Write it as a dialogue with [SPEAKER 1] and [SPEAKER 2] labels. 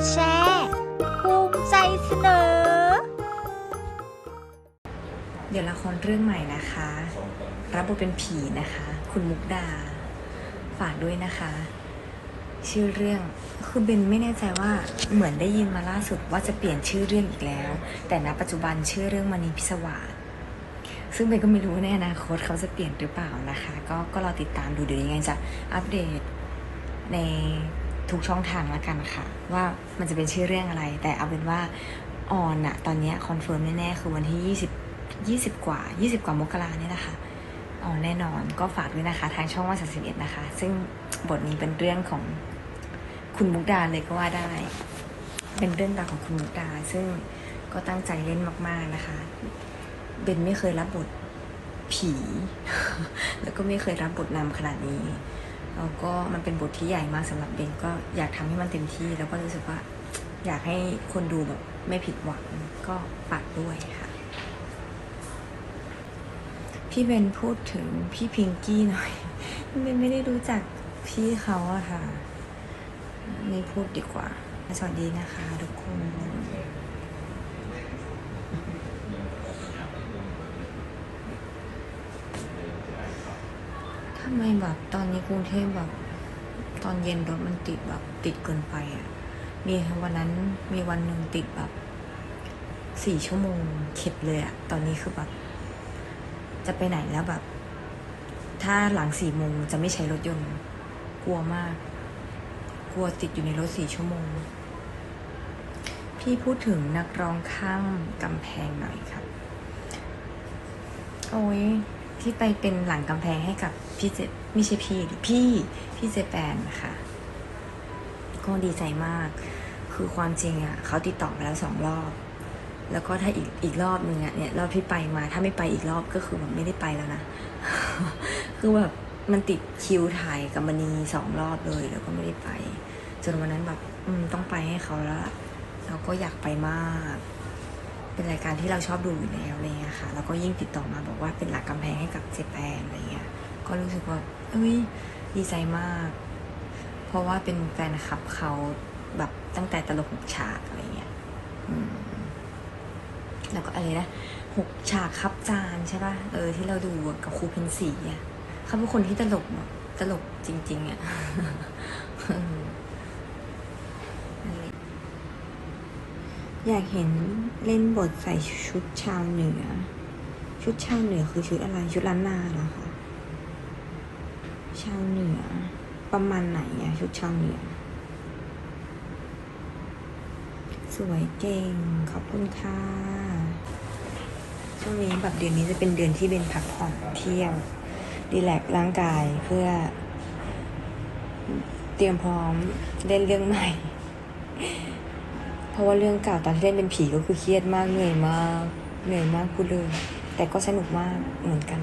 [SPEAKER 1] ดแชร์ภูมิใจเสนอ
[SPEAKER 2] เดี๋ยวละครเรื่องใหม่นะคะ รับบทเป็นผีนะคะ คุณมุกดา ฝากด้วยนะคะ ชื่อเรื่องคือเบนไม่แน่ใจว่าเหมือนได้ยินมาล่าสุดว่าจะเปลี่ยนชื่อเรื่องอีกแล้ว แต่ณปัจจุบันชื่อเรื่องมณีพิศวาสซึ่งเบนก็ไม่รู้ในอนาคตเขาจะเปลี่ยนหรือเปล่านะคะ ก็ก็รอติดตามดูเดี๋ยวยังไงจะอัปเดตใน ทุกช่องทางละกันค่ะ ว่ามันจะเป็นชื่อเรื่องอะไร แต่เอาเป็นว่าออนอะตอนนี้คอนเฟิร์มแน่ๆ คือวันที่ 20 20 กว่า 20 กว่ามกราเนี่ยนะคะอ๋อแน่นอนก็ฝากด้วยนะคะ ทางช่องวันสสิเอ็ดนะคะ ซึ่งบทนี้เป็นเรื่องของคุณมุกดาเลยก็ว่าได้ เป็นเรื่องราวของคุณมุกดา ซึ่งก็ตั้งใจเล่นมากๆนะคะเบนไม่เคยรับบทผี แล้วก็ไม่เคยรับบทนำขนาดนี้ แล้วก็มันเป็นบทที่ใหญ่มากสำหรับเบนก็อยากทำให้มันเต็มที่ แล้วก็รู้สึกว่าอยากให้คนดูแบบไม่ผิดหวังก็ฝากด้วยค่ะ พี่เบนพูดถึงพี่พิงกี้หน่อยเบนไม่ได้รู้จักพี่เขาอะค่ะ ไม่พูดดีกว่า สวัสดีนะคะทุกคน ทำไมแบบตอนนี้กรุงเทพแบบ ตอนเย็นรถมันติดแบบติดเกินไปอะ่ะ มีวันนั้นมีวันหนึ่งติดแบบสี่ชั่วโมงเข็ดเลยอะ่ะ ตอนนี้คือแบบ จะไปไหนแล้วแบบ ถ้าหลังสี่โมงจะไม่ใช้รถยนต์กลัวมาก กลัวติดอยู่ในรถสี่ชั่วโมง พี่พูดถึงนักร้องข้ามกำแพงหน่อยครับ โอ้ย ที่ไปเป็นหลังกำแพงให้กับพี่เจไม่ใช่พี่ดิพี่พี่เจแปนนะคะก็ดีใจมาก คือความจริงอะ่ะเขาติดต่อมาแล้วสองรอบ แล้วก็ถ้าอีกอีกรอบหนึ่งอะ่ะเนี่ยรอบที่ไปมา ถ้าไม่ไปอีกรอบก็คือแบบไม่ได้ไปแล้วนะ คือแบบมันติดคิวถ่ายกับมณีสองรอบเลย แล้วก็ไม่ได้ไป จนวันนั้นแบบ อืมต้องไปให้เขาแล้วเราก็อยากไปมาก เป็นรายการที่เราชอบดูอยู่แล้วอะไรเงี้ยค่ะ แล้วก็ยิ่งติดต่อมาบอกว่าเป็นหลักกำแพงให้กับเจแปนอะไรเงี้ย ก็รู้สึกว่า เอ้ย ดีใจมาก เพราะว่าเป็นแฟนคลับเขาแบบตั้งแต่ตลกหกฉากอะไรเงี้ยแล้วก็อะไรนะหกฉากครับจานใช่ป่ะ เออ ที่เราดูกับครูเพนสีอะเขาเป็นคนที่ตลกตลกจริง ๆอะ อืมนั่นแหละ อยากเห็นเล่นบทใส่ชุดชาวเหนือ ชุดชาวเหนือคือชุดอะไรชุดล้านนาเหรอคะชาวเหนือ ประมาณไหนอะชุดชาวเหนือ สวยเก่งขอบคุณค่ะช่วงนี้แบบเดือนนี้จะเป็นเดือนที่เบนพักผ่อนเที่ยวดีแลกร่างกายเพื่อ เตรียมพร้อมเล่นเรื่องใหม่ เพราะว่าเรื่องเก่าตอนที่เล่นเป็นผีก็คือเครียดมากเหนื่อยมากเหนื่อยมากพูดเลย แต่ก็สนุกมากเหมือนกัน